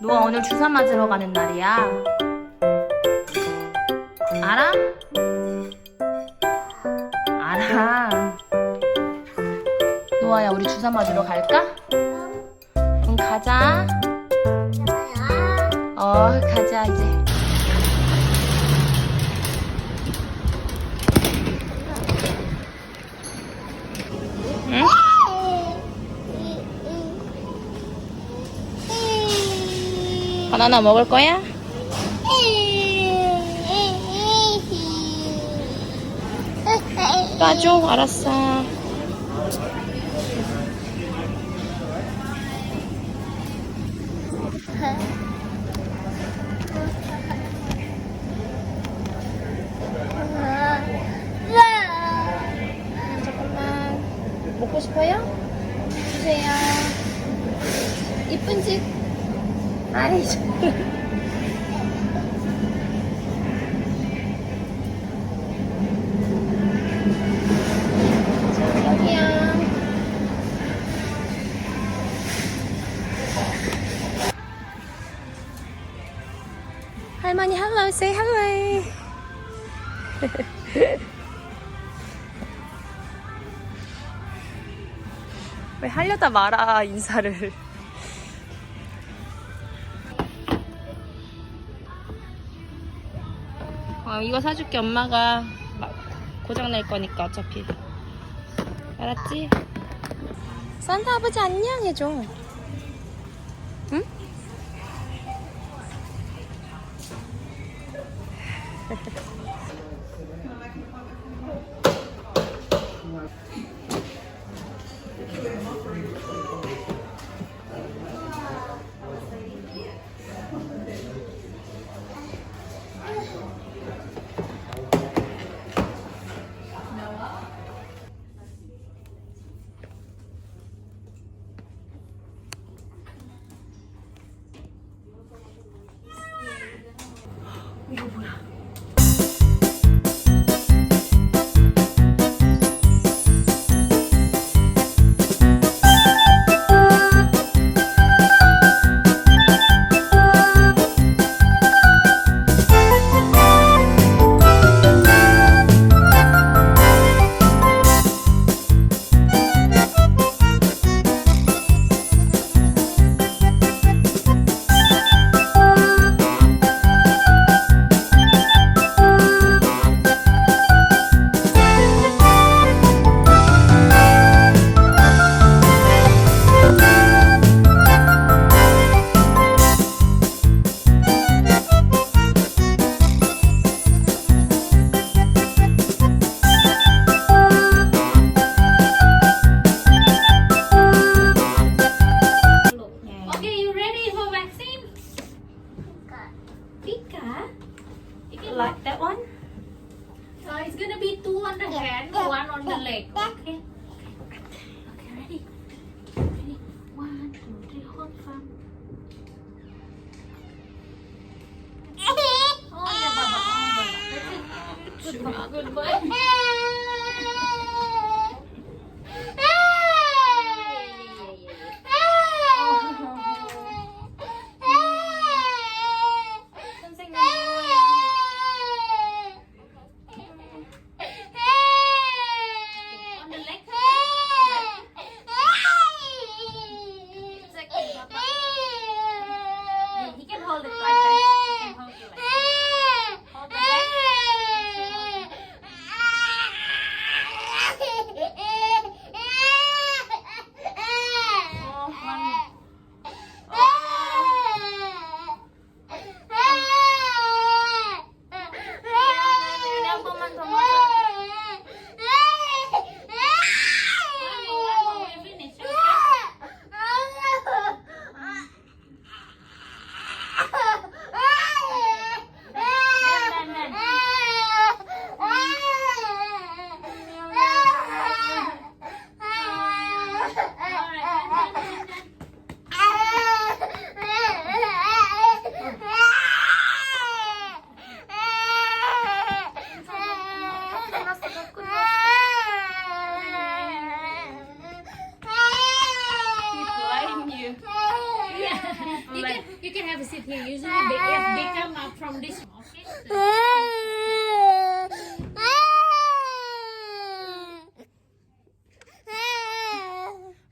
노아 오늘 주사 맞으러 가는 날이야. 알아? 알아. 노아야, 우리 주사 맞으러 갈까? 응, 가자. 어, 가자, 이제. 바나나 먹을 거야? 까줘, 알았어. 잠깐만. 먹고 싶어요? 주세요. 이쁜 집. 아이, 여기야. 할머니 hello, say hello. 왜 하려다 말아 인사를. 어, 이거 사줄게 엄마가 막 고장 날 거니까 어차피. 알았지? 산타 아버지 안녕 해줘. 응? Oh.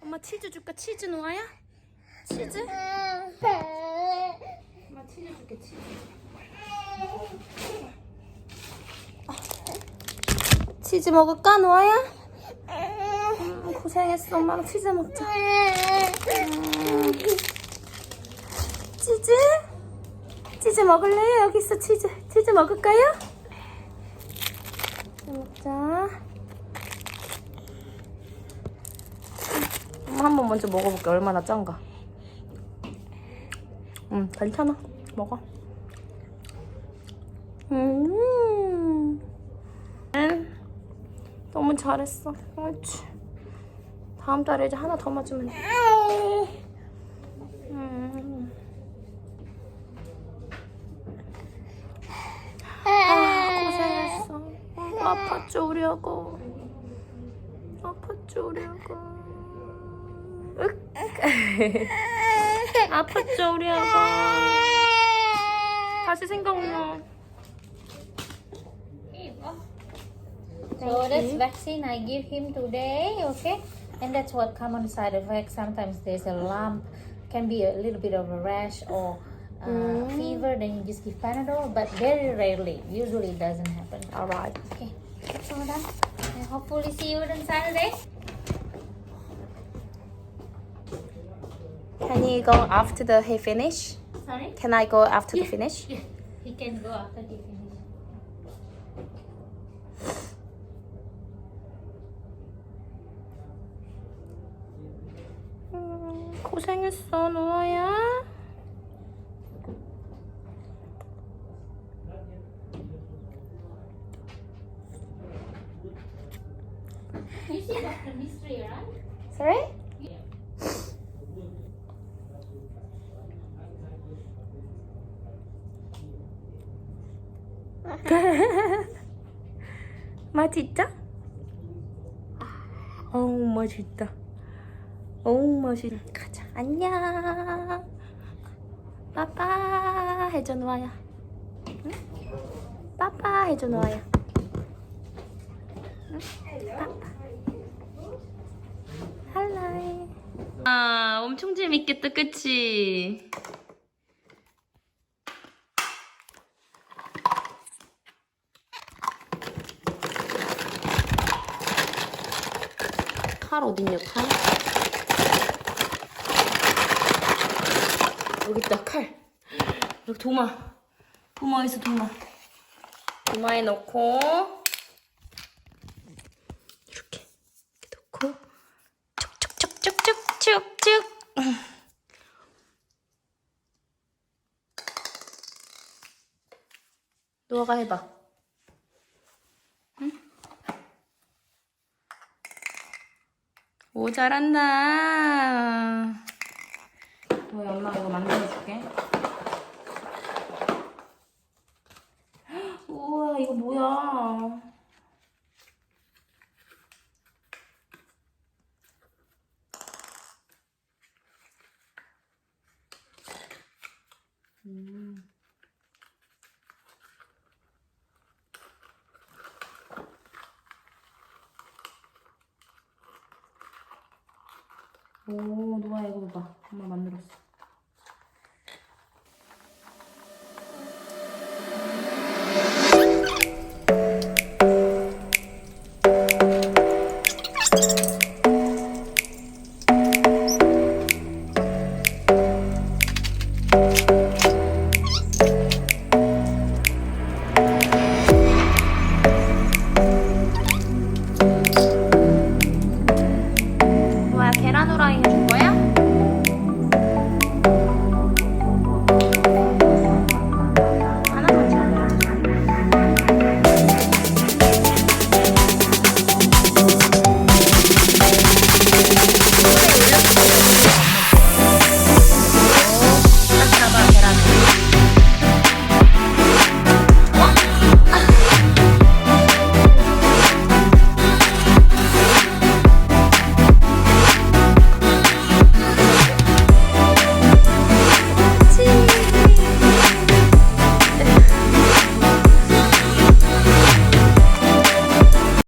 엄마 치즈 줄까? 치즈 노아야? 치즈? 엄마 치즈 줄게 치즈. 치즈 먹을까 노아야? 음, 고생했어 엄마랑 치즈 먹자. 음. 치즈? 치즈 먹을래요? 여기 있어 치즈. 치즈 먹을까요? 먹자. 엄마 한번 먼저 먹어볼게. 얼마나 짠가. 음, 괜찮아. 먹어. 음. 음. 너무 잘했어. 옳지. 다음 달에 이제 하나 더 맞으면 돼. 아팠죠, 우리 하고. 아팠죠, 우리 하고. 으악. 아팠죠, 우리 하고. 다시 생각나. Here you go. So that's vaccine I give him today, okay? And that's what common side effects. Sometimes there's a lump, can be a little bit of a rash or uh, fever. Then you just give Panadol, but very rarely. Usually it doesn't happen. Alright. Okay, that's all done. And hopefully see you on Saturday. Can you go after the he finish? Sorry. Can I go after the finish? Yeah, he can go after he finish. 음, 고생했어, 노아야. 맛있다? 어우 맛있다. 어우 맛있다. 가자. 안녕. 빠빠. 해줘 놓아야. 응? 빠빠. 해줘 놓아야. 응? 빠빠. 할라이. 아 엄청 재밌겠다. 그치? 칼 어딨냐 칼? 여기 있다 칼 여기 도마. 도마 있어 도마. 도마에 넣고. 이렇게. 이렇게 넣고. 쭉쭉쭉쭉쭉쭉쭉 너가 해봐 오 잘한다. 뭐야 엄마가 이거 만들어줄게. 우와 이거 뭐야? 음. 오, 노아 이거 봐. 엄마 만들었어.